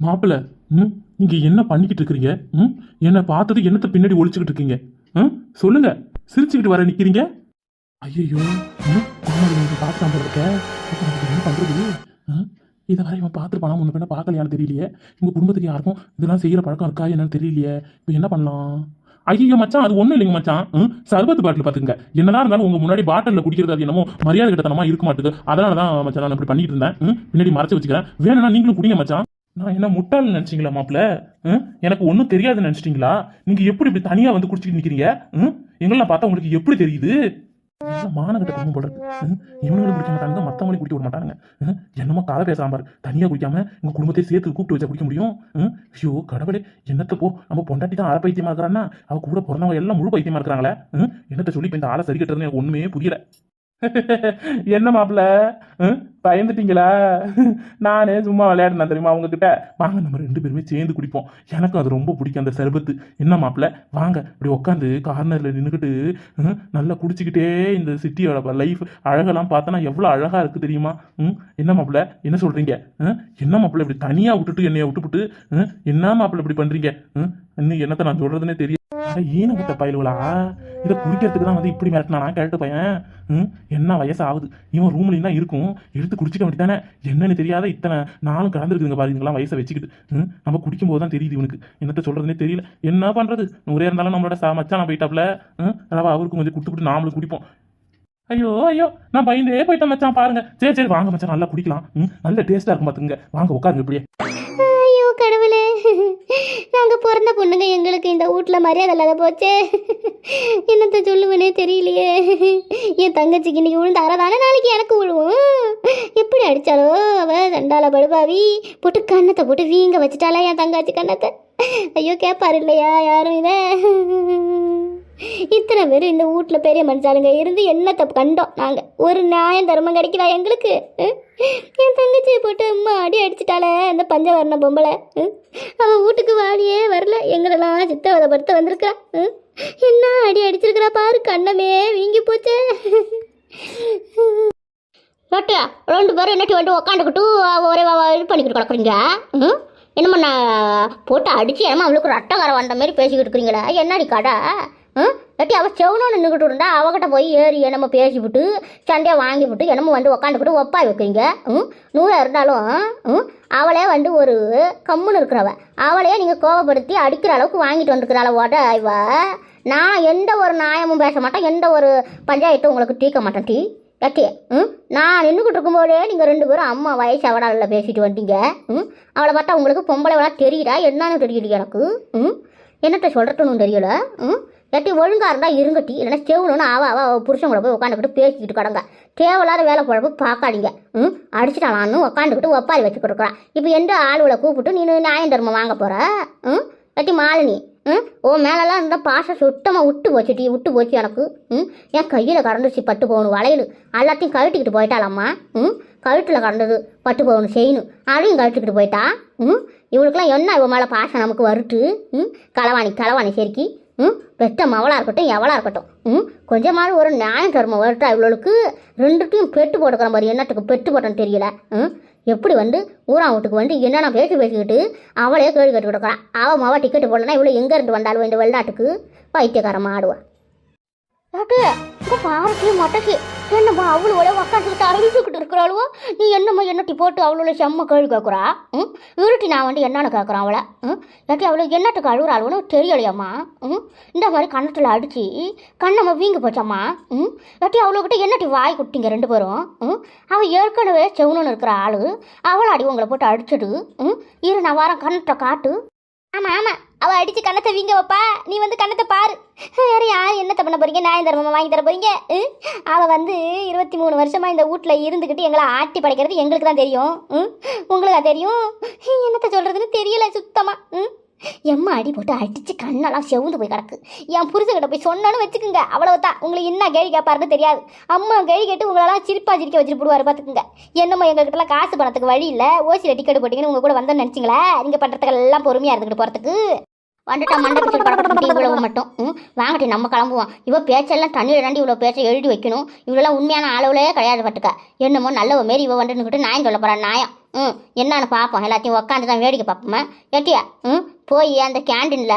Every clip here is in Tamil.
மாப்பிள்ள ம்? நீங்கள் என்ன பண்ணிக்கிட்டு இருக்கிறீங்க? ம்? என்னை பார்த்தது என்னத்த பின்னாடி ஒழிச்சுக்கிட்டு இருக்கீங்க? ம்? சொல்லுங்க. சிரிச்சுக்கிட்டு வர நிற்கிறீங்க ஐயோ பார்த்துட்டான் போல இருக்க? என்ன பண்ணுறது ம்? இதை வரை இவன் பார்த்துருப்பானா? முன்ன பின்ன பார்க்கலையான்னு தெரியலையே. உங்கள் குடும்பத்துக்கு யாருக்கும் இதெல்லாம் செய்கிற பழக்கம் இருக்கா என்னன்னு தெரியலையே. இப்போ என்ன பண்ணலாம்? ஐயோ மச்சான் அது ஒன்றும் இல்லைங்க மச்சான். ம், சர்பத்து பாட்டில் பார்த்துங்க என்னதான் இருந்தாலும் உங்கள் முன்னாடி பாட்டிலில் குடிக்கிறது அது என்னமோ மரியாதை கிட்டத்தனமாக இருக்க மாட்டுது. அதனால தான் மச்சான் நான் இப்படி பண்ணிட்டு இருந்தேன். ம், பின்னாடி மறைச்சு வச்சுக்கிறேன். வேணும்னா நீங்களும் குடிங்க மச்சான். நான் என்ன முட்டாள் நினைச்சீங்களா மாப்பிள எனக்கு ஒன்றும் தெரியாதுன்னு நினைச்சிட்டீங்களா? நீங்க எப்படி இப்படி தனியா வந்து குடிச்சிட்டு நிக்கிறீங்க? ம்? பார்த்தா உங்களுக்கு எப்படி தெரியுது? மானகிட்ட கம்மி போடுறது. இவனுங்களும் குடிக்க மாட்டாங்க மத்தவங்களையும் குடிக்க விட மாட்டாங்க என்னமோ கால பேசாம பாரு. தனியா குடிக்காம உங்க குடும்பத்தையும் சேர்த்து கூப்பிட்டு வச்சா குடிக்க முடியும்? ஐயோ கடவுளே என்னத்த போ. நம்ம பொண்டாட்டி தான் அரை பைத்தியமா இருக்கிறான்னா அவ கூட பிறந்தவங்க எல்லாம் முழு பைத்தியமா இருக்கிறாங்களே. ம்? என்னத்த சொல்லி இப்போ இந்த ஆளை சரி கட்டுறதுன்னு எனக்கு ஒண்ணுமே புரியல. என்ன மாப்பிள்ள? பயந்துட்டீங்களா? நானே சும்மா விளையாடினா தெரியுமா அவங்கக்கிட்ட வாங்க நம்ம ரெண்டு பேருமே சேர்ந்து குடிப்போம். எனக்கும் அது ரொம்ப பிடிக்கும் அந்த சர்பத்து. என்ன மாப்பிள்ள? வாங்க இப்படி உட்காந்து கார்னர்ல நின்றுக்கிட்டு நல்லா குடிச்சிக்கிட்டே இந்த சிட்டியோட லைஃப் அழகெல்லாம் பார்த்தோன்னா எவ்வளோ அழகா இருக்கு தெரியுமா? ம் என்ன மாப்பிள்ள? என்ன சொல்றீங்க? என்ன மாப்பிள்ள இப்படி தனியா விட்டுட்டு என்னைய விட்டுப்புட்டு என்ன மாப்பிள்ள இப்படி பண்றீங்க? இன்னும் என்னத்த நான் சொல்கிறதுனே தெரியும் ஈன குத்த பயலுகளா? இதை குடிக்கிறதுக்கு தான் வந்து இப்படி மிரட்டினானா கேட்டு பையன்? என்ன வயசு ஆகுது இவன் ரூம்ல இருக்கும். எடுத்து குடிச்சிக்க வேண்டியதானே என்னன்னு தெரியாத இத்தனை நாளும் கடந்திருக்குங்க பாருங்களாம் வயசை வச்சுக்கிட்டு. நம்ம குடிக்கும் போது தான் தெரியுது இவனுக்கு. என்னத்த சொல்றதுனே தெரியல. என்ன பண்றது? ஒரே இருந்தாலும் நம்மளோட சா மச்சான் போயிட்டாப்ல. அதாவது அவருக்கும் கொஞ்சம் கொடுத்துட்டு நாமளும் குடிப்போம். ஐயோ ஐயோ நான் பயந்தே போயிட்டேன் மச்சான் பாருங்க. சரி சரி வாங்க மச்சான் நல்லா குடிக்கலாம். ம்? நல்ல டேஸ்டா இருக்கும் பாத்துங்க வாங்க உட்காருங்க இப்படியே. ஐயோ கடவுளே. நாங்கள் பிறந்த பொண்ணுங்க எங்களுக்கு இந்த வீட்டில் மரியாதை இல்லாத போச்சே. என்னத்த சொல்லுவேனே தெரியலையே. என் தங்கச்சிக்கு இன்னைக்கு விழுந்து அறதானே நாளைக்கு எனக்கு விழுவும். எப்படி அடித்தாலோ அவள் தண்டால படுபாவி போட்டு கண்ணத்தை போட்டு வீங்க வச்சுட்டாளா என் தங்காச்சி கண்ணத்தை ஐயோ கேட்பாரு இல்லையா? யாரும் இதை? இத்தனை பேர் இந்த வீட்டில் பெரிய மனுஷாளுங்க இருந்து என்னத்தை கண்டோம் நாங்கள் ஒரு நியாயம் தர்மம் கிடைக்குதா எங்களுக்கு? ம்? என் தங்கச்சியை போட்டு அம்மா அடி அடிச்சிட்டாளே அந்த பஞ்சவர்ண பொம்பளை. ம்? அவன் வீட்டுக்கு வாடியே வரல. எங்களெல்லாம் சித்தவதப்படுத்த வந்திருக்கா. ம்? என்ன அடி அடிச்சிருக்கிறா பாரு கண்ணமே வீங்கி போச்சே. லோட்டியா ரெண்டு பேரும் என்னட்டி வந்து உக்காந்துக்கிட்டு ஒரே வா- இது பண்ணிக்கிட்டு கிடக்குறீங்க? ம்? என்னம்மா நான் போட்டு அடிச்சு என்னம்மா அவளுக்கு ஒரு வந்த மாதிரி பேசிக்கிட்டு இருக்கிறீங்களா? என்னடி கடை ம்? அவள் செவனும் நின்றுக்கிட்டு இருந்தா அவகிட்ட போய் ஏறி என்னமோ பேசிவிட்டு சண்டையை வாங்கி விட்டு என்னமோ வந்து உக்காந்துக்கிட்டு ஒப்பாய் வைக்கிறீங்க. ம்? நூலாக இருந்தாலும் ம்? அவளே வந்து ஒரு கம்முன்னு இருக்கிறவ. அவளையே நீங்கள் கோவப்படுத்தி அடிக்கிற அளவுக்கு வாங்கிட்டு வந்துருக்கிறாள் ஓட இவ. நான் எந்த ஒரு நியாயமும் பேச மாட்டேன். எந்த ஒரு பஞ்சாயத்தும் உங்களுக்கு தீர்க்க மாட்டேன் டீ. கட்டி ம்? நான் நின்றுக்கிட்டு இருக்கும்போதே நீங்கள் ரெண்டு பேரும் அம்மா வயசு அவடாலில் பேசிட்டு வந்தீங்க. ம்? அவளை பார்த்தா உங்களுக்கு பொம்பளை விட தெரியுதா? என்னன்னு தெரியல எனக்கு. ம்? என்னத்தை சொல்கிறதுன்னு தெரியல. ம்? எட்டி ஒழுங்காக இருந்தால் இருங்கட்டி இல்லைன்னா செவணுன்னு ஆவா ஆவா புருஷன் கூட போய் உட்காந்துக்கிட்டு பேசிக்கிட்டு கிடங்க தேவையில்லாத வேலை குழப்ப பார்க்காதீங்க. ம்? அடிச்சிட்டாலான்னு உட்காந்துக்கிட்டு ஒப்பாரி வச்சுக்கிட்டு இருக்கிறான் இப்போ எந்த ஆளுகளை கூப்பிட்டு நீ நியாயம் தர்மம் வாங்க போகிற ம்? எட்டி மாலினி ம்? ஓ மேலெல்லாம் இருந்தால் பாசம் சுத்தமாக விட்டு போச்சு டீ விட்டு போச்சு எனக்கு. ம்? என் கையில் கடந்துச்சு பட்டு போகணும் வளையல். எல்லாத்தையும் கழட்டிக்கிட்டு போயிட்டாலாம்மா ம்? கழுத்தில் கடந்தது பட்டு போகணும் செய்யணும் அதையும் கழட்டிக்கிட்டு போயிட்டா. ம்? இவளுக்கெல்லாம் என்ன இவன் மேலே பாசம் நமக்கு வருட்டு ம்? களவாணி களவாணி சரிக்கி. ம்? பெத்த மவளாக இருக்கட்டும் எவளாக இருக்கட்டும். ம்? கொஞ்சமாவது ஒரு நியாயம் தர்மம் வருட்டா இவ்வளோக்கு ரெண்டுத்தையும் பெட்டு போட்டுக்கிற மாதிரி என்னத்துக்கு பெட்டு போட்டோன்னு தெரியல. ம்? எப்படி வந்து ஊரா வீட்டுக்கு வந்து என்னென்ன பேசி பேசிக்கிட்டு அவளே கேள்வி கேட்டு கொடுக்குறான் அவள் மவ டிக்கெட்டு போடலன்னா இவ்வளோ எங்கேருந்து வந்தாலும் இந்த வெளிநாட்டுக்கு? பைத்தியக்காரமாக ஆடுவான் டாக்டர்! இப்போ பாருக்கு என்னம்மா அவ்வளோ உட்காந்துக்கிட்டு அறிவிச்சுக்கிட்டு இருக்கிறாளுவோ? நீ என்னம்மா என்னட்டி போட்டு அவ்வளோ செம்ம கேள்வி கேட்குறா? ம்? இருட்டி நான் வந்து என்னன்னு கேட்குறான் அவளை? ம்? இல்லாட்டி அவளை என்னத்துக்கு அழுகுறாளுன்னு தெரியலையாம்மா. ம்? இந்த மாதிரி கன்னத்தில் அடித்து கண்ணம்மா வீங்கி போச்சம்மா? ம்? இல்லாட்டி அவளுக்கிட்ட என்னட்டி வாய் குட்டிங்க ரெண்டு பேரும்? ம்? அவள் ஏற்கனவே செவனுன்னு இருக்கிற ஆள். அவளை அடி உங்களை போட்டு அடிச்சிடு. ம்? இரு நான் வரேன். கண்ணத்தை காட்டு. ஆமாம் ஆமாம் அவள் அடித்து கண்ணத்தை வீங்க வைப்பா. நீ வந்து கண்ணத்தை பாரு. வேறு யார் என்னத்தை பண்ண போறீங்க? நியாயம் தர்மமாக வாங்கி தர போறீங்க? அவள் வந்து இருபத்தி மூணு வருஷமாக இந்த வீட்டில் இருந்துக்கிட்டு எங்களை ஆட்டி படைக்கிறது எங்களுக்கு தான் தெரியும். ம்? உங்களுக்கு தான் தெரியும்? என்னத்தை சொல்கிறதுன்னு தெரியல சுத்தமாக ம்? எம்மா அடி போட்டு அடித்து கண்ணெல்லாம் செவுந்து போய் கிடக்கு. என் புருஷன்கிட்ட போய் சொன்னோன்னு வச்சுக்கோங்க. அவ்வளவுதான். உங்களுக்கு என்ன கேள்வி கேட்பாருன்னு தெரியாது. அம்மா கேள்வி கேட்டு உங்களெல்லாம் சிரிப்பா சிரிக்க வச்சுட்டு போடுவார் பார்த்துக்குங்க என்னமோ எங்ககிட்டலாம் காசு பணத்துக்கு வழி இல்லை? ஓசியில் டிக்கெட் போட்டிங்கன்னு உங்கள் கூட வந்தோன்னு நினச்சிங்களா? நீங்கள் பண்ணுறதுக்கு எல்லாம் பொறுமையாக இருந்துக்கிட்டு போகிறதுக்கு வந்துட்டா மண்டை பிடிச்சி இவ்வளவு மட்டும். ம் வாங்கட்டி நம்ம கிளம்புவோம். இவ பேச்செல்லாம் தண்ணியில் தாண்டி இவ்வளோ பேச்சை எழுதி வைக்கணும். இவ்வளோலாம் உண்மையான அளவுலே கிடையாது பட்டுக்க என்னமோ நல்லவ மாரி இவ வந்துன்னுக்கிட்டு நாயம் சொல்ல போகிறான் நாயம். ம் என்னன்னு பார்ப்போம் எல்லாத்தையும் உக்காந்து தான் வேடிக்கை பார்ப்போமே ஏட்டியா ம் போய் அந்த கேண்டீனில்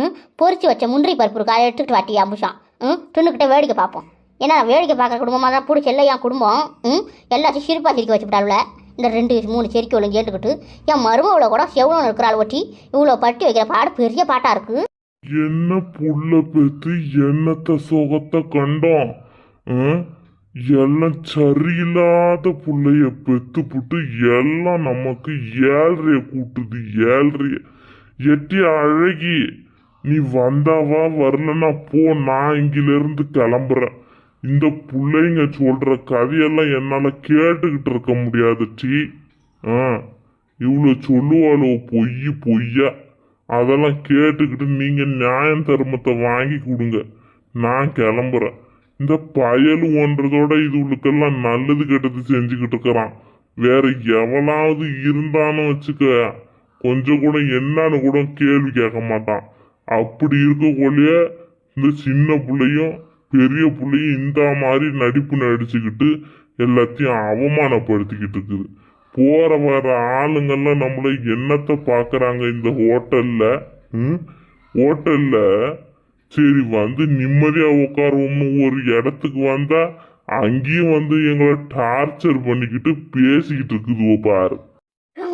ம் பொரிச்சு வச்ச முந்திரி பருப்பு இருக்கா அதை எடுத்துக்கிட்டு வாட்டி அம்புஷம் ம் துண்ணுக்கிட்ட வேடிக்கை பார்ப்போம். ஏன்னா வேடிக்கை பார்க்குற குடும்பமாக தான் பிடிச்ச இல்லை என் குடும்பம். ம் எல்லாத்தையும் சிரிப்பாக சிரிக்க வச்சுவிட்டாளுல இந்த ரெண்டு மூணு செரிக்கை ஒழுங்கு ஏற்றுக்கிட்டு என் மருமவளை கூட செவ்வளோ இருக்கிறாள் ஒட்டி இவ்வளோ பட்டி வைக்கிற பாடு பெரிய பாட்டாக இருக்குது என்ன புள்ள பெத்து என்னத்த சுகத்தை கண்டோம் எல்லாம் சரியில்லாத புள்ளைய பெத்து புட்டு எல்லாம் நமக்கு ஏழ்றைய கூட்டுது ஏழ்றைய எட்டி அழகி நீ வந்தாவா வரலன்னா போ நான் இங்கிலிருந்து கிளம்புறேன். இந்த பிள்ளைங்க சொல்கிற கதையெல்லாம் என்னால் கேட்டுக்கிட்டு இருக்க முடியாது டி. ஆ இவ்வளோ சொல்லுவாளோ பொய் பொய்யா. அதெல்லாம் கேட்டுக்கிட்டு நீங்கள் நியாயம் தர்மத்தை வாங்கி கொடுங்க. நான் கிளம்புறேன். இந்த பயல் ஒன்றதோட இதுகளுக்கெல்லாம் நல்லது கெட்டது செஞ்சுக்கிட்டு இருக்கிறான். வேற எவனாவது இருந்தான்னு வச்சுக்க. கொஞ்சம் கூட என்னன்னு கூட கேள்வி கேட்க மாட்டான். அப்படி இருக்கக்குள்ளேயே இந்த சின்ன பிள்ளையும் பெரிய பிள்ளையும் இந்த மாதிரி நடிப்பு நடிச்சுக்கிட்டு எல்லாத்தையும் அவமானப்படுத்திக்கிட்டு இருக்குது. போகிற வர ஆளுங்கள்லாம் நம்மளை என்னத்தை பார்க்குறாங்க இந்த ஹோட்டலில்? ம்? ஹோட்டலில் சரி வந்து நிம்மதியாக உட்காருவோம்னு ஒரு இடத்துக்கு வந்தால் அங்கேயும் வந்து எங்களை டார்ச்சர் பண்ணிக்கிட்டு பேசிக்கிட்டு இருக்குதுவோ பாரு.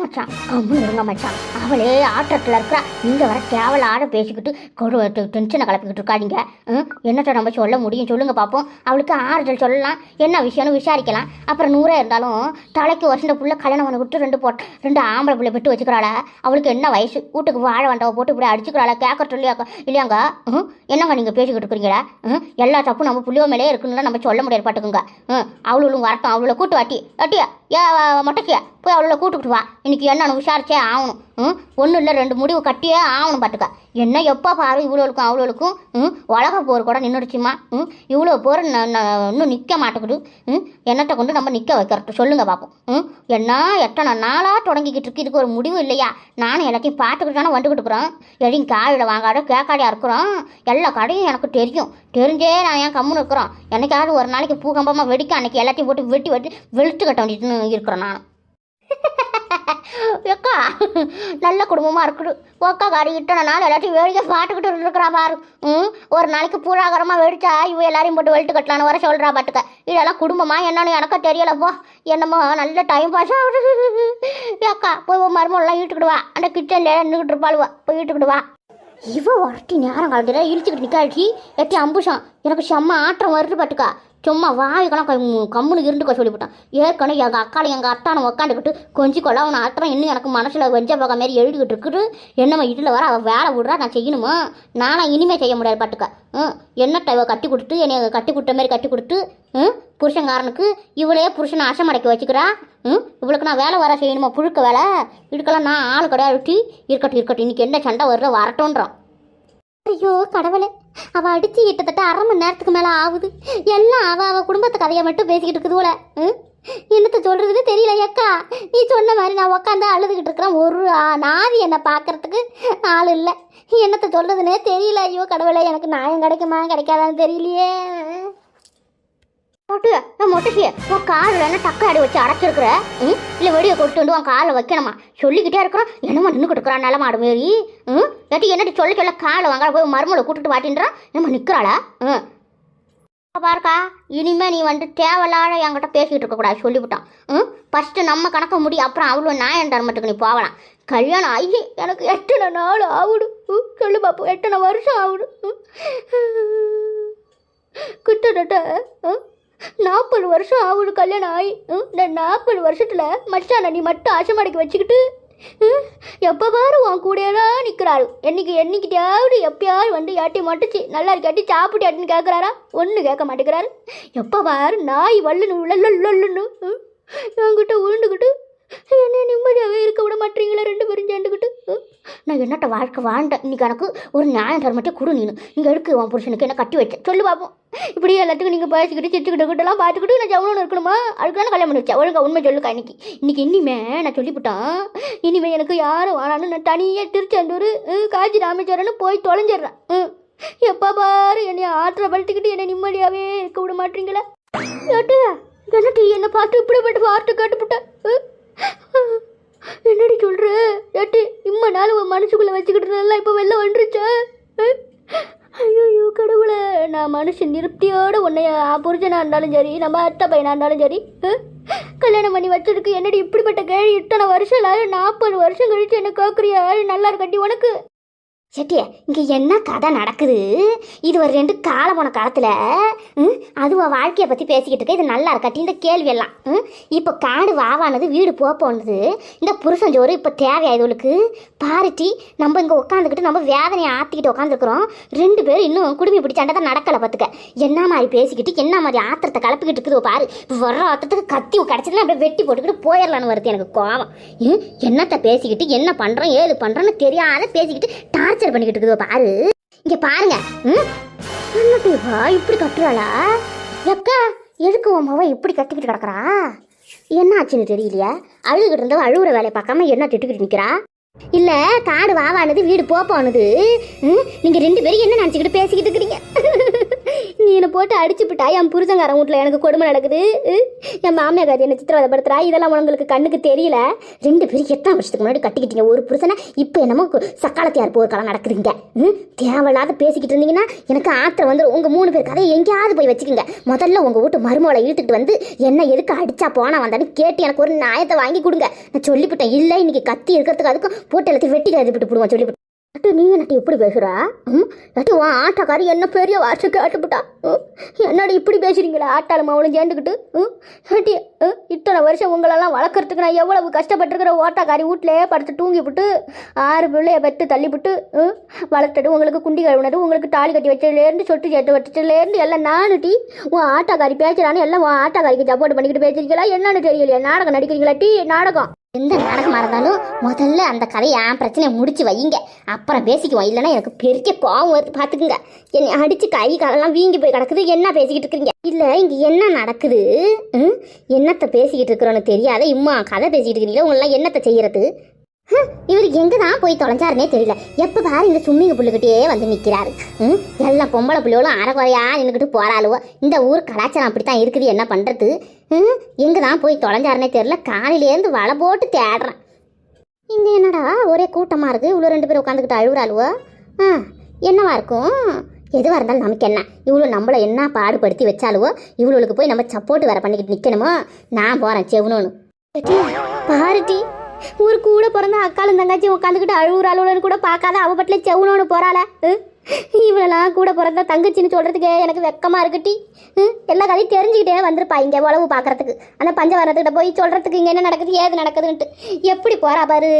மச்சான் கம்மு இருங்க மச்சான் அவளே ஆட்டத்தில் இருக்கிறா. நீங்கள் வர கேவலாட பேசிக்கிட்டு கொடு டென்ஷனை கலப்பிக்கிட்டு இருக்காதீங்க. ம்? என்னத்தை நம்ம சொல்ல முடியும்? சொல்லுங்க பார்ப்போம் அவளுக்கு ஆறுதல் சொல்லலாம். என்ன விஷயம்னு விசாரிக்கலாம். அப்புறம் நூறாக இருந்தாலும் தலைக்கு வருஷம் புள்ள கல்யாணம் பண்ணி விட்டு ரெண்டு போட் ரெண்டு ஆம்பளை பிள்ளை விட்டு வச்சுக்கிறாளா. அவளுக்கு என்ன வயசு? வீட்டுக்கு வாழ வண்டவை போட்டு இப்படி அடிச்சுக்கிறாளா. கேட்கறது இல்லையா இல்லையாங்க? ம்? என்னங்க நீங்கள் பேசிக்கிட்டு இருக்கிறீங்களா ம்? எல்லா தப்பும் நம்ம புள்ளியோ மேலே இருக்குன்னு நம்ம சொல்ல முடியாது பாட்டுக்குங்க ம்? அவளும் வரட்டும். அவளை கூட்டு வாட்டி. வாட்டியா? ஏ மொட்டைக்கியா? போய் அவளை கூட்டுக்கிட்டு வா. இன்னைக்கு என்னன்னு விசாரிச்சே ஆகணும்? ம்? ஒன்றும் இல்லை ரெண்டு முடிவு கட்டியே ஆகணும் பார்த்துக்க என்ன எப்போ பாரு இவ்வளோக்கும் அவ்வளோக்கும் ம்? உலக போர் கூட நின்றுடுச்சுமா ம்? இவ்வளோ போர் இன்னும் நிற்க மாட்டேங்குது. ம்? என்னத்தை கொண்டு நம்ம நிற்க வைக்கிறது? சொல்லுங்கள் பார்ப்போம் ம்? என்ன எத்தனை நாளாக தொடங்கிக்கிட்டு இருக்கு? இதுக்கு ஒரு முடிவு இல்லையா? நானும் எல்லாத்தையும் பார்த்துக்கிட்டு தானே வந்துக்கிட்டு இருக்கிறோம். எதையும் காயில் வாங்காத கேக்காடியாக இருக்கிறோம். எல்லா கடையும் எனக்கு தெரியும். தெரிஞ்சே நான் ஏன் கம்முன்னு இருக்கிறோம்? என்னைக்காவது ஒரு நாளைக்கு பூகம்பமாக வெடிக்க அன்னைக்கு எல்லாத்தையும் போட்டு வெட்டி வெட்டி வெளுத்து கட்ட வேண்டியதுன்னு இருக்கிறேன் நான் எக்கா நல்ல குடும்பமாக இருக்குது ஒக்கா காடி இட்டன நாள் எல்லாத்தையும் வேடிக்கை பாட்டுக்கிட்டு இருக்கிறா பாரு. ம் ஒரு நாளைக்கு பூராகரமாக வெடிச்சா இவ எல்லாரையும் போட்டு வெளுத்து கட்டலான்னு வர சொல்கிறா பாட்டுக்க இதெல்லாம் குடும்பமாக என்னன்னு எனக்கு தெரியலப்போ என்னமோ நல்ல டைம் பாஸ் ஆகுது. ஏக்கா போய் உன் மருமலாம் இட்டுக்கிட்டு அந்த கிச்சனில் நின்றுக்கிட்டு இருப்பாளுவா. போய் இட்டுக்கிட்டு வா. இவ ஒருத்தி நேரம் காலத்தில் இழுத்துக்கிட்டு நிக்காட்டி எட்டி அம்புஷம். எனக்கு செம்ம ஆற்றம் வருது பாட்டுக்கா சும்மா வாய்க்கெல்லாம் கம் கம்முன்னு இருந்துக்க சொல்லிவிட்டான். ஏற்கனவே எங்கள் அக்காலும் எங்கள் அத்தானை உக்காந்துக்கிட்டு கொஞ்சம் கொள்ள அவனை ஆட்டம் இன்னும் எனக்கு மனசில் வெஞ்ச போக மாரி எழுதிக்கிட்டு இருக்குது. என்னம்மா இதில் வர அவள் வேலை விடுறா நான் செய்யணுமா? நானா இனிமேல் செய்ய முடியாது பாட்டுக்க. ம் என்னட்ட இவ கட்டி கொடுத்து என்னை கட்டி கொடுத்த மாதிரி கட்டி கொடுத்து ம் புருஷங்காரனுக்கு இவளையே புருஷனை அசமடைக்க வச்சுக்கிறா? ம் இவளுக்கு நான் வேலை வர செய்யணுமா? புழுக்க வேலை? இதுக்கெல்லாம் நான் ஆள் கிடையாது. இருக்கட்டும் இருக்கட்டும். இன்னைக்கு என்ன சண்டை வருதோ வரட்டும்ன்றான். ஐயோ கடவுளே. அவள் அடித்து கிட்டத்தட்ட அரை மணி நேரத்துக்கு மேலே ஆகுது. எல்லாம் அவள் அவள் குடும்பத்து கதையை மட்டும் பேசிக்கிட்டு இருக்குது போல. ம்? என்னத்த தெரியல அக்கா நீ சொன்ன மாதிரி நான் உட்காந்து அழுதுகிட்டு இருக்கிறேன். ஒரு நாதி என்னை பார்க்கறதுக்கு ஆள் இல்லை. என்னத்தை சொல்கிறதுனே தெரியல. ஐயோ கடவுளை எனக்கு நியாயம் கிடைக்குமா? கிடைக்காதான்னு தெரியலையே. மொட்டு நான் மொட்டைக்கு உன் காலில் என்ன டக்க அடி வச்சு அடைச்சிருக்கிற? ம்? இல்லை வெடியை கொண்டு வந்து உன் காலில் வைக்கணுமா? சொல்லிக்கிட்டே இருக்கிறோம். என்னம்மா நின்றுக்கிட்டு இருக்கிறா நிலமாடு மாரி. ம்? ஏட்டி என்னடி சொல்ல சொல்ல காலை வாங்க போய் மருமலை கூட்டிட்டு வாட்டின்றா? என்னம்மா நிற்கிறாளா ம். பாருக்கா இனிமேல் நீ வந்து தேவையில்லாத என்கிட்ட பேசிக்கிட்டு இருக்கக்கூடாது சொல்லிவிட்டான். ம்? ஃபஸ்ட்டு நம்ம கணக்க முடி அப்புறம் அவ்வளோ நியாயம் தர்மத்துக்கு நீ போகலாம். கல்யாணம் ஆகி எனக்கு எத்தனை நாள் ஆகுடு ம், சொல்லு பாப்போம் எத்தனை வருஷம் ஆகுடு ம். கிட்டத்தட்ட ம், நாற்பது வருஷம் ஆகுது கல்யாணம் ஆகி ம், இந்த நாற்பது வருஷத்தில் மச்சான நீ மட்டும் ஆசமடைக்கு வச்சுக்கிட்டு ம், எப்போ பாரு உன் கூடயே தான் நிற்கிறாரு என்னைக்கு என்னைக்கிட்டாவது எப்பயாவது வந்து யாட்டி மட்டுச்சு. நல்லா இருக்காட்டி சாப்பிட்டு யாட்டின்னு கேட்குறாரா ஒன்று கேட்க மாட்டேங்கிறாரு. எப்போ பாரு நாய் வல்லுன்னு உள்ளல்லுன்னு என்கிட்ட உருண்டுக்கிட்டு என்ன நிம்மதியாகவே இருக்க விட மாட்டீங்களா ரெண்டு பேரும் சேர்ந்துக்கிட்டு? ம், நான் என்னட்ட வாழ்க்கை வாழ்ந்தேன்? இன்னைக்கு எனக்கு ஒரு நியாயம் தரமாட்டே கொடு நீனு. இங்கே எடுக்கு உன் புருஷனுக்கு என்ன கட்டி வச்சேன் சொல்லு பார்ப்போம் இப்படி எல்லாத்துக்கும் நீங்கள் பேசிக்கிட்டு சிரிச்சுக்கிட்டு கிட்டலாம் பார்த்துக்கிட்டு நான் ஜவுனு இருக்கணுமா? அதுக்கு தான் கல்யாணம் பண்ணி வச்சேன் ஒழுங்கா உண்மை சொல்லுக்கா இன்னைக்கு. இன்னைக்கு இனிமே நான் சொல்லிவிட்டேன் இனிமே எனக்கு யாரும் வேணான்னு நான் தனியாக திருச்செந்தூர் காஞ்சி ராமேஸ்வரன்னு போய் தொலைஞ்சிடுறேன். ம் எப்போ பாரு என்னை ஆத்திரப்படுத்திக்கிட்டு என்னை நிம்மதியாகவே இருக்க விட மாட்டீங்களா? ஏட்டு என்னட்டு என்னை பார்த்து இப்படிப்பட்ட வார்த்தை கேட்டுவிட்டேன் என்னடி சொல்ற? ஏட்டி இம்ம நாள் உன் மனசுக்குள்ள வச்சுக்கிட்டதெல்லாம் இப்போ வெளில வந்துருச்சா. ஐயோ கடவுளை. நான் மனுஷன் திருப்தியோடு உன்னைய புரிஞ்சனா இருந்தாலும் சரி நம்ம அத்தை பையனாக இருந்தாலும் சரி கல்யாணம் பண்ணி வச்சதுக்கு என்னடி இப்படிப்பட்ட கேள்வி இத்தனை வருஷம் இல்லை நாற்பது வருஷம் கழிச்சு என்ன கேட்குறியா நல்லா இருக்கட்டி உனக்கு? செட்டிய இங்கே என்ன கதை நடக்குது? இது ஒரு ரெண்டு காலம் போன காலத்தில் அது உன் வாழ்க்கையை பற்றி பேசிக்கிட்டு இருக்க இது நல்லா இருக்காட்டி இந்த கேள்வியெல்லாம் ம், இப்போ காடு வாவானது வீடு போக போனது இந்த புருஷன் ஜோறு இப்போ தேவையாயதுகளுக்கு பாருட்டி நம்ம இங்கே உட்காந்துக்கிட்டு நம்ம வேதனையை ஆற்றிக்கிட்டு உட்காந்துருக்குறோம் ரெண்டு பேரும் இன்னும் குடுமி பிடிச்சாண்டா தான் நடக்கலை பார்த்துக்க என்ன மாதிரி பேசிக்கிட்டு என்ன மாதிரி ஆத்திரத்தை கலப்பிக்கிட்டு இருக்குது பாரு. இப்போ வர்ற ஆத்திரத்துக்கு கத்தி கிடச்சதுல அப்படியே வெட்டி போட்டுக்கிட்டு போயிடலான்னு வருது எனக்கு கோவம். ம், என்னத்தை பேசிக்கிட்டு என்ன பண்ணுறோம் ஏது பண்ணுறோன்னு தெரியாத பேசிக்கிட்டு டார்ச்சர் பண்ணிக்கிட்டு இருக்குது பாரு. இங்க பாருங்க. ம்? இவா? இப்படி கட்டுறாளா எக்கா எதுக்கு உன் மவ இப்படி கட்டிக்கிட்டு கிடக்குறா? என்ன ஆச்சுன்னு தெரியலையா? அழுதுகிட்டு இருந்தவ அழுகுற வேலையை பார்க்காம என்ன திட்டுக்கிட்டு நிற்கிறா இல்ல காடு வாவானது வீடு போப்பானது. நீங்க ரெண்டு பேரும் என்ன நினச்சிக்கிட்டு பேசிக்கிட்டு இருக்கிறீங்க? நீ என்னை போட்டு அடிச்சு விட்டா என் புருஷங்காரன் வீட்டில் எனக்கு கொடுமை நடக்குது? ம், என் மாமியார் என்ன சித்திரவதைப்படுத்துறா? இதெல்லாம் உங்களுக்கு கண்ணுக்கு தெரியல? ரெண்டு பேரும் எத்தனை வருஷத்துக்கு முன்னாடி கட்டிக்கிட்டீங்க? ஒரு புருஷனை இப்போ என்னமோ கு- சக்காலத்தியார் போர்க்காலம் நடக்குதுங்க. ம், தேவையில்லாத பேசிக்கிட்டு இருந்தீங்கன்னா எனக்கு ஆத்திரம் வந்து உங்கள் மூணு பேர் கதையை எங்கேயாவது போய் வச்சுக்கோங்க. முதல்ல உங்கள் வீட்டு மருமகளை இழுத்துட்டு வந்து என்ன எதுக்கு அடிச்சா போனா வந்தான்னு கேட்டு எனக்கு ஒரு நியாயத்தை வாங்கி கொடுங்க. நான் சொல்லிவிட்டேன். இல்லை இன்னைக்கு கத்தி இருக்கிறதுக்கு அதுக்கும் போட்டு எல்லாத்தையும் வெட்டி விட்டு போடுவோம் சொல்லிவிட்டு. நட்டு நீ நட்டி எப்படி பேசுகிறா ம்? நட்டி உன் ஆட்டக்காரி என்ன பெரிய வாட்சு கேட்டுப்புட்டா? ம், என்னடி இப்படி பேசுறீங்களா? ஆட்டாளம் அவளும் சேர்ந்துக்கிட்டு ம்? நட்டி ம், இத்தனை வருஷம் உங்களெல்லாம் வளர்க்குறதுக்கு நான் எவ்வளவு கஷ்டப்பட்டுருக்கிற ஓட்டாக்காரி வீட்டிலே படுத்து தூங்கிவிட்டு ஆறு பிள்ளைய பெற்று தள்ளிவிட்டு ம், வளர்த்துட்டு உங்களுக்கு குண்டி கழுவுனது உங்களுக்கு தாலி கட்டி வச்சதுலேருந்து சொட்டு சேர்த்து வச்சதுலேருந்து எல்லாம் நானுட்டி உன் ஆட்டாக்காரி பேசுறான்னு எல்லாம் உன் ஆட்டாக்காரிக்கு சப்போர்ட் பண்ணிக்கிட்டு பேசுறீங்களா என்னன்னு தெரியலையா. நாடகம் நடிக்கிறீங்களா டீ? நாடகம். எந்த நாடகமாக இருந்தாலும் முதல்ல அந்த கதையை என் பிரச்சனையை முடிச்சு வைங்க. அப்புறம் பேசிக்குவோம். இல்லைன்னா எனக்கு பெரிய கோவம் வருது. பார்த்துக்குங்க. என்னை அடித்து கை காலெல்லாம் வீங்கி போய் கிடக்குது. என்ன பேசிக்கிட்டு இருக்கிறீங்க? இல்லை இங்கே என்ன நடக்குது? ம்? என்னத்தை பேசிக்கிட்டு இருக்கிறோன்னு தெரியாத. இம்மா கதை பேசிக்கிட்டு இருக்கிறீங்களா? உங்களெல்லாம் என்னத்தை செய்கிறது இவர் எங்கே தான் போய் தொலைஞ்சாருனே தெரியல. எப்போ பாரு இந்த சும்மிங்க புள்ளுக்கிட்டே வந்து நிற்கிறாரு ம் எல்லாம் பொம்பளை புள்ளியோளும் அரைக்குறையா நின்றுக்கிட்டு போகிறாளுவோ இந்த ஊர் கலாச்சாரம் அப்படி தான் இருக்குது என்ன பண்ணுறது ம் எங்கே தான் போய் தொலைஞ்சாருனே தெரியல. காலையிலேருந்து வலை போட்டு தேடுறேன். இங்கே என்னடா ஒரே கூட்டமாக இருக்குது இவ்வளோ ரெண்டு பேரும் உட்காந்துக்கிட்டு அழுகுறாளுவோ? ஆ என்னவா இருக்கும்? எதுவாக இருந்தாலும் நமக்கு என்ன? இவ்வளோ நம்மளை என்ன பாடுபடுத்தி வச்சாலுவோ இவ்வளோளுக்கு போய் நம்ம சப்போர்ட் வேற பண்ணிக்கிட்டு நிற்கணுமோ நான் போகிறேன் செவனோன்னு. பாருட்டி ஒரு கூட பிறந்த அக்காலும் தங்காச்சி உட்காந்துக்கிட்டு அழுவுற அழுவுறன்னு கூட பார்க்காத அவ பட்டில செவனோன்னு போறாள. இவளெல்லாம் கூட பிறந்த தங்கச்சின்னு சொல்கிறதுக்கே எனக்கு வெக்கமாக இருக்குட்டி எல்லா கதையும் தெரிஞ்சுக்கிட்டே வந்திருப்பா இங்கே உழவு பார்க்கறதுக்கு. அந்த பஞ்சவரத்துக்கிட்ட போய் சொல்கிறதுக்கு இங்கே என்ன நடக்குது ஏது நடக்குதுன்ட்டு. எப்படி போகிறா பாரு?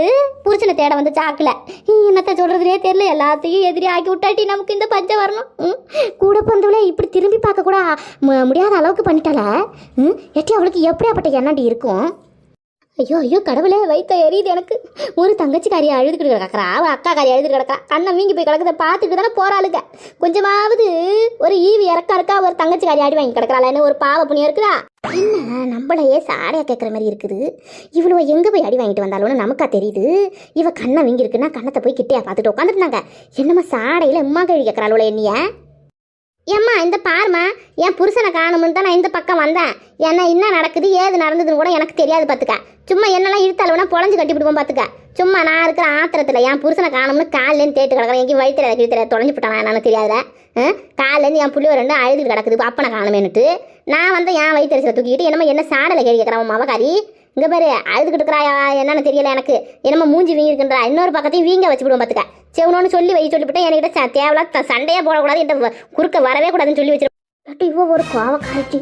புருஷனை தேட வந்து சாக்கில். என்னத்த சொல்கிறதுனே தெரியல எல்லாத்தையும் எதிரி ஆக்கி விட்டாட்டி நமக்கு இந்த பஞ்சம் வரணும் ம், கூட பிறந்தவளே இப்படி திரும்பி பார்க்க கூட மு- முடியாத அளவுக்கு பண்ணிட்டால ம் எட்டி அவளுக்கு எப்படியாப்பட்ட எண்ணாண்டி இருக்கும்? ஐயோ ஐயோ கடவுளே வைத்த எரியுது எனக்கு. ஒரு தங்கச்சிக்காரி அழுதுகிட்டு கிடக்கிறா. அவள் அக்கா காரியை அழுதுட்டு கிடக்குறா. கண்ணை வீங்கி போய் கிடக்குத பார்த்துக்கிட்டு தானே போறாளுங்க. கொஞ்சமாவது ஒரு ஈவி இறக்கா இருக்கா ஒரு தங்கச்சிக்காரி அடி வாங்கி கிடக்குறாளேன்னு ஒரு பாவ புண்ணியம் இருக்குதா? என்ன நம்மளையே சாடையாக கேட்குற மாதிரி இருக்குது. இவ்வளோ எங்கே போய் அடி வாங்கிட்டு வந்தாலும்னு நமக்கா தெரியுது. இவ கண்ணை வீங்கி இருக்குன்னா கண்ணத்தை போய் கிட்டையா பார்த்துட்டு உட்காந்துருந்தாங்க என்னம்மா சாடையில் எம்மா கழுவி கேட்குறாளோல என்னைய? ஏம்மா இந்த பாருமா என் புருஷனை காணும்னு தான் நான் இந்த பக்கம் வந்தேன். என்ன என்ன நடக்குது ஏது நடந்ததுன்னு கூட எனக்கு தெரியாது பார்த்துக்க சும்மா என்னெல்லாம் இழுத்தாலும்னா பொழஞ்சு கட்டி விடுவோம் பார்த்துக்க சும்மா நான் இருக்கிற ஆத்திரத்தில் என் புருஷனை காணும்னு காலிலேருந்து தேட்டு கிடக்குறேன். எங்கேயும் வயிற்றுல கிழித்துல தொலைஞ்சு போட்டானா என்னன்னு தெரியாதுல. காலிலேருந்து என் புள்ளி ரெண்டு அழுதுட்டு கிடக்குது அப்பனை காணுமேனுட்டு நான் வந்து என் வயிற்றுல தூக்கிக்கிட்டு என்னமோ என்ன சாடலை கேள்வி கேட்குறேன் மவகாரி இங்கே பாரு அழுதுகிட்டு இருக்கிறாயா என்னன்னு தெரியல எனக்கு. என்னமோ மூஞ்சி வீங்கிருக்குன்றா இன்னொரு பக்கத்தையும் வீங்க வச்சு விடுவோம் பார்த்துக்க செவனோன்னு சொல்லி வை சொல்லிவிட்டேன். என்கிட்ட தேவையில்லாத சண்டையே போடக்கூடாது. என்கிட்ட குறுக்க வரவே கூடாதுன்னு சொல்லி வச்சிருக்கேன் இவ ஒரு கோவக்காரச்சி.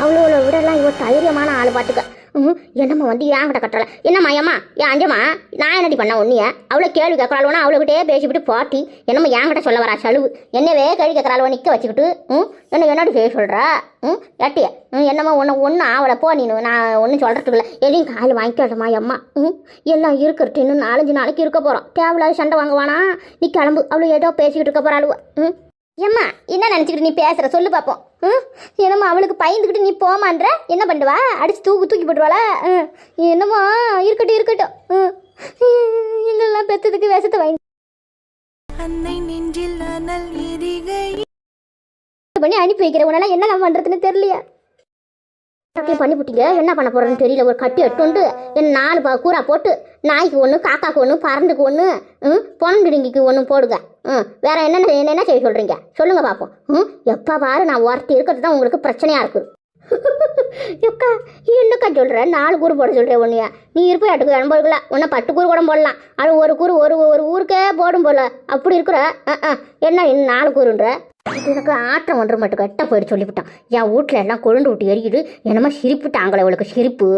அவ்வளோ விடலாம் இவ தைரியமான ஆள் பார்த்துக்க ம் என்னம்மா வந்து ஏங்கிட்ட கட்டலை என்னம்மா ஏம்மா? ஏன் அஞ்சம்மா? நான் என்னடி பண்ண ஒன்னிய அவ்வளோ கேள்வி கேட்கறாளுவனா அவளுக்கிட்டே பேசிவிட்டு போட்டி என்னம்மா ஏங்கிட்ட சொல்ல வரா சலுவு? என்னவே கேள்வி கேட்கறாளுவ நிற்க வச்சுக்கிட்டு ம்? என்ன என்னடி செய்ய சொல்கிறா ம்? எட்டிய ம் என்னம்மா ஒன்று ஒன்று ஆவலை போ நீ நான் ஒன்றும் சொல்கிறதுக்கு இல்லை. எதையும் காயில் வாங்கிக்காட்டமா அம்மா ம்? எல்லாம் இருக்கிறது இன்னும் நாலஞ்சு நாளைக்கு இருக்க போகிறோம் தேவையில்லாத சண்டை வாங்குவானா? நீ கிளம்பு. அவளு ஏதோ பேசிக்கிட்டு இருக்க போகிறாளுவ ம்? ஏம்மா என்ன நினச்சிக்கிட்டு நீ பேசுகிற சொல்லு பார்ப்போம் என்னம்மா அவளுக்கு பயந்துக்கிட்டு நீ போமான்ற? என்ன பண்ணுவா? அடிச்சு தூக்கு தூக்கி போட்டுருவாளா? என்னம்மா இருக்கட்டும் இருக்கட்டும். எங்கெல்லாம் பெத்ததுக்கு விஷத்தை வாங்கி அன்னை நெஞ்சில் அனல் எரிகை. பண்ணி அனுப்பி வைக்கிறேன் உன்னால என்ன பண்ணுறதுன்னு தெரியலையா. பண்ணி விட்டீங்க என்ன பண்ண போறேன்னு தெரியல. ஒரு கட்டி எட்டுண்டு என்ன நாலு பா கூரா போட்டு நாய்க்கு ஒன்று காக்காக்கு ஒன்று பறந்துக்கு ஒன்று ம் பொனங்கிடிங்கிக்கு ஒன்று போடுங்க. ம் வேற என்னென்ன என்னென்ன செய்ய சொல்றீங்க? சொல்லுங்க பார்ப்போம் ம் எப்போ பாரு நான் ஒருத்தி இருக்கிறது தான் உங்களுக்கு பிரச்சனையா இருக்குது எக்கா என்னக்கா சொல்கிற நாலு கூறு போட சொல்கிற ஒன்றையா நீ இருப்ப எட்டுக்கு அனுபவிக்கல உன்னை பத்து கூறு கூட போடலாம். அது ஒரு கூறு ஒரு ஒரு ஊருக்கே போடும் போல. அப்படி இருக்கிற என்ன இன்னும் நாலு கூறுன்ற? எனக்கு ஆட்டம் ஒன்று மட்டும் கட்ட போயிட்டு சொல்லிவிட்டான். என் வீட்டில் எல்லாம் கொழுண்டு விட்டு எரியுது. என்னமோ சிரிப்புட்டாங்களே அவளுக்கு சிரிப்பு.